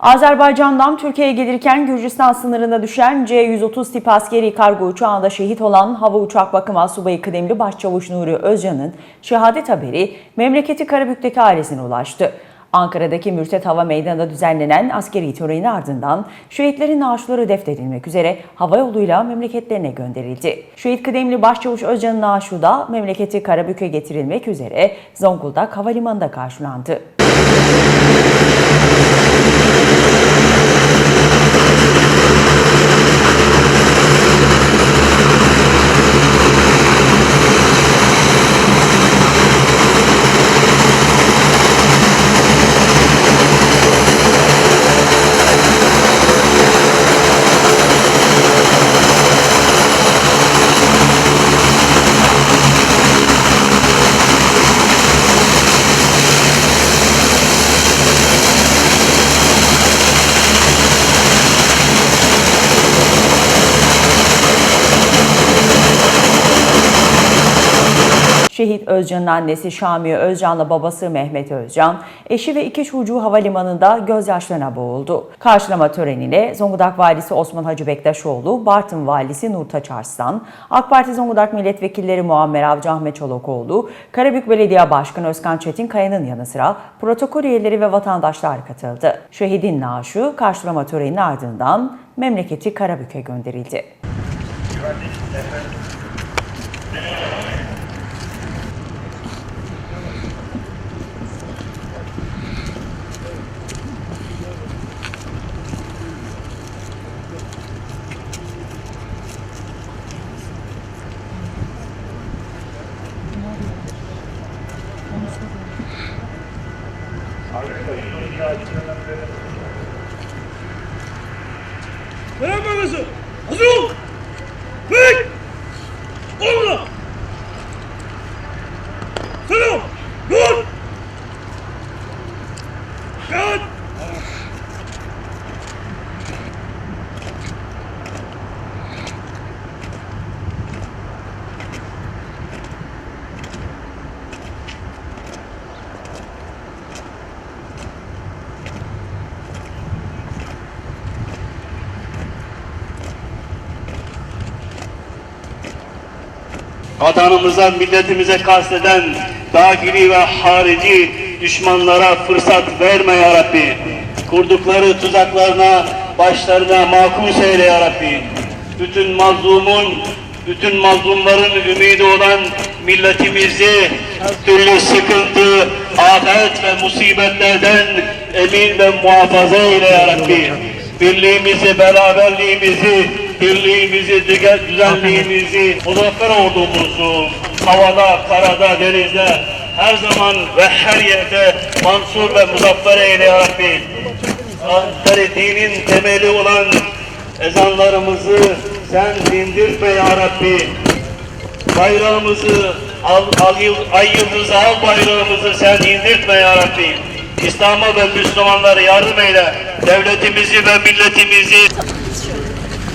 Azerbaycan'dan Türkiye'ye gelirken Gürcistan sınırında düşen C-130 tip askeri kargo uçağında şehit olan Hava Uçak Bakım Asubayı Kıdemli Başçavuş Nuri Özcan'ın şehadet haberi memleketi Karabük'teki ailesine ulaştı. Ankara'daki Mürtet Hava Meydanı'nda düzenlenen askeri töreni ardından şehitlerin naaşları defnedilmek üzere hava yoluyla memleketlerine gönderildi. Şehit kıdemli Başçavuş Özcan'ın naaşı da memleketi Karabük'e getirilmek üzere Zonguldak Havalimanı'nda karşılandı. Şehit Özcan'ın annesi Şamiye Özcan'la babası Mehmet Özcan, eşi ve iki çocuğu havalimanında gözyaşlarına boğuldu. Karşılama törenine Zonguldak Valisi Osman Hacı Bektaşoğlu, Bartın Valisi Nurtaç Arslan, AK Parti Zonguldak Milletvekilleri Muammer Avcı Ahmet Çolakoğlu, Karabük Belediye Başkanı Özkan Çetinkaya'nın yanı sıra protokol üyeleri ve vatandaşlar katıldı. Şehidin naaşı karşılama töreninin ardından memleketi Karabük'e gönderildi. Merak babası. Hazır ol. Bek. Olma. Selam. Dur. Kalk. Vatanımıza, milletimize kasteden dahili ve harici düşmanlara fırsat verme ya Rabbi. Kurdukları tuzaklarına, başlarına makus eyle ya Rabbi. Bütün mazlumun, bütün mazlumların ümidi olan milletimizi türlü sıkıntı, afet ve musibetlerden emin ve muhafaza eyle ya Rabbi. Birliğimizi, beraberliğimizi, birliğimizi, düzenliğimizi, muzaffer ordumuzu havada, karada, denizde her zaman ve her yerde mansur ve muzaffer eyle ya Rabbi. Dinin temeli olan ezanlarımızı sen dindirtme ya Rabbi. Bayrağımızı, al, al, ay yıldızı al bayrağımızı sen indirtme ya Rabbi. İslam'a ve Müslümanlara yardım eyle. Devletimizi ve milletimizi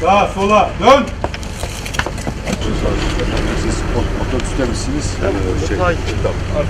Sağa sola dön. Siz ot- otobüste misiniz? Ee, şey, tamam.